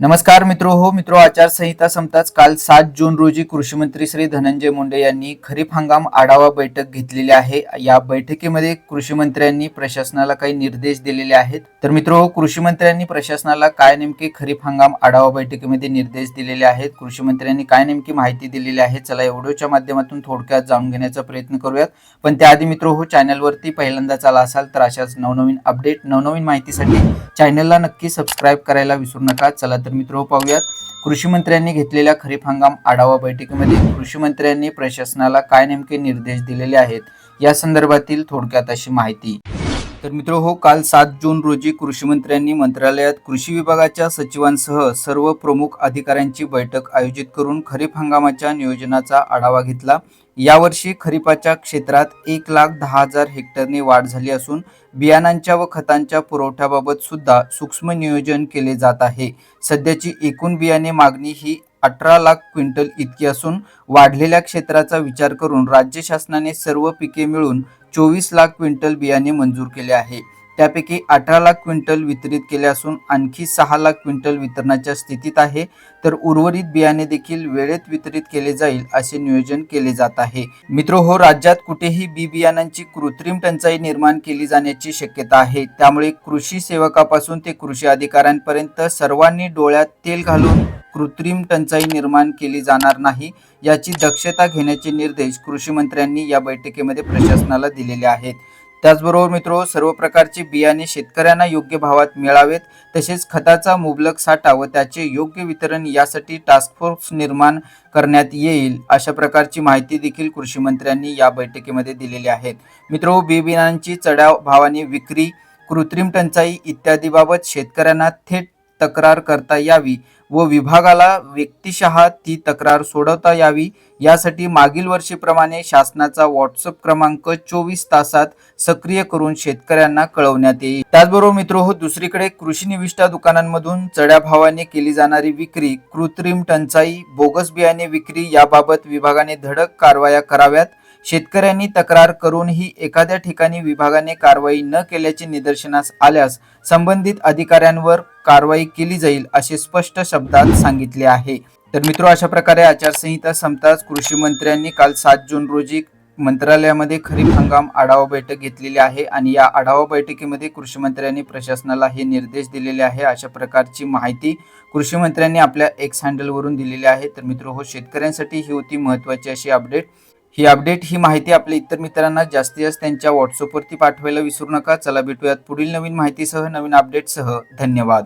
नमस्कार मित्रो हो मित्रो आचारसंहिता संपताच काल सात जून रोजी कृषी मंत्री श्री धनंजय मुंडे यांनी खरीप हंगाम आढावा बैठक घेतलेली आहे. या बैठकीमध्ये कृषी मंत्र्यांनी प्रशासनाला काही निर्देश दिलेले आहेत. तर मित्रो कृषी मंत्र्यांनी प्रशासनाला काय नेमके खरीप हंगाम आढावा बैठकीमध्ये निर्देश दिलेले आहेत? कृषी मंत्र्यांनी काय नेमकी माहिती दिलेली आहे? चला एवढ्याच्या माध्यमातून थोडक्यात जाणून घेण्याचा प्रयत्न करूयात. पण त्याआधी मित्रो हो चॅनलवरती पहिल्यांदा आला असाल तर अशाच नवनवीन अपडेट नवनवीन माहितीसाठी चॅनलला नक्की सबस्क्राईब करायला विसरू नका. चला तर मित्र पाहूयात. कृषी मंत्र्यांनी घेतलेल्या खरीप हंगाम आढावा बैठकीमध्ये कृषी मंत्र्यांनी प्रशासनाला काय नेमके निर्देश दिलेले आहेत? या संदर्भातील थोडक्यात अशी माहिती. तर मित्र हो काल सात जून रोजी कृषी मंत्र्यांनी मंत्रालयात कृषी विभागाच्या सचिवांसह सर्व प्रमुख अधिकाऱ्यांची बैठक आयोजित करून खरीप हंगामाच्या नियोजनाचा आढावा घेतला. यावर्षी खरीपाच्या क्षेत्रात एक लाख दहा हजार हेक्टरने वाढ झाली असून बियाणांच्या व खतांच्या पुरवठ्याबाबत सुद्धा सूक्ष्म नियोजन केले जात आहे. सध्याची एकूण बियाणे मागणी ही अठरा लाख क्विंटल इतकी असून वाढलेल्या क्षेत्राचा विचार करून राज्य शासनाने सर्व पिके मिळून चोवीस लाख क्विंटल बियाणे मंजूर केले आहे. त्यापैकी अठरा लाख क्विंटल वितरित केले असून आणखी सहा लाख क्विंटल वितरणाच्या स्थितीत आहे. तर उर्वरित बियाणे देखील वेळेत वितरित केले जाईल असे नियोजन केले जात आहे. मित्र हो राज्यात कुठेही बी बियाणांची कृत्रिम टंचाई निर्माण केली जाण्याची शक्यता आहे. त्यामुळे कृषी सेवकापासून ते कृषी अधिकाऱ्यांपर्यंत सर्वांनी डोळ्यात तेल घालून कृत्रिम टंचाई निर्माण केली जाणार नाही याची दक्षता घेण्याचे निर्देश कृषी मंत्र्यांनी या बैठकीमध्ये प्रशासनाला दिलेले आहेत. त्याचबरोबर मित्रो सर्व प्रकारचे बियाणे शेतकऱ्यांना योग्य भावात मिळावेत तसेच खताचा मुबलक साठा व त्याचे योग्य वितरण यासाठी टास्क फोर्स निर्माण करण्यात येईल अशा प्रकारची माहिती देखील कृषी मंत्र्यांनी या बैठकीमध्ये दिलेली आहेत मित्रो बी बियाणांची चढ्या भावाने विक्री कृत्रिम टंचाई इत्यादीबाबत शेतकऱ्यांना थेट तक्रार करता यावी व विभागाला व्यक्तिशः ती तक्रार सोडवता यावी. यासाठी मागील वर्षीप्रमाणे शासनाचा व्हॉट्सअप क्रमांक चोवीस तासात सक्रिय करून शेतकऱ्यांना कळवण्यात येईल. त्याचबरोबर मित्र हो दुसरीकडे कृषी निविष्ठा दुकानांमधून चढ्या भावाने केली जाणारी विक्री कृत्रिम टंचाई बोगस बियाणे विक्री याबाबत विभागाने धडक कारवाया कराव्यात. शेतकऱ्यांनी तक्रार करूनही एखाद्या ठिकाणी विभागाने कारवाई न केल्याचे निदर्शनास आल्यास संबंधित अधिकाऱ्यांवर कारवाई केली जाईल असे स्पष्ट शब्दात सांगितले आहे. तर मित्र अशा प्रकारे आचारसंहिता संपताच कृषी मंत्र्यांनी काल सात जून रोजी मंत्रालयामध्ये खरीप हंगाम आढावा बैठक घेतलेली आहे आणि या आढावा बैठकीमध्ये कृषी मंत्र्यांनी प्रशासनाला हे निर्देश दिलेले आहे. अशा प्रकारची माहिती कृषी मंत्र्यांनी आपल्या एक्स हँडलवरून दिलेली आहे. तर मित्र हो शेतकऱ्यांसाठी ही होती महत्वाची अशी अपडेट ही अपडेट ही माहिती आपल्या इतर मित्रांना जास्तीत जास्त त्यांच्या व्हॉट्सअपवरती पाठवायला विसरू नका. चला भेटूयात पुढील नवीन माहितीसह नवीन अपडेटसह धन्यवाद.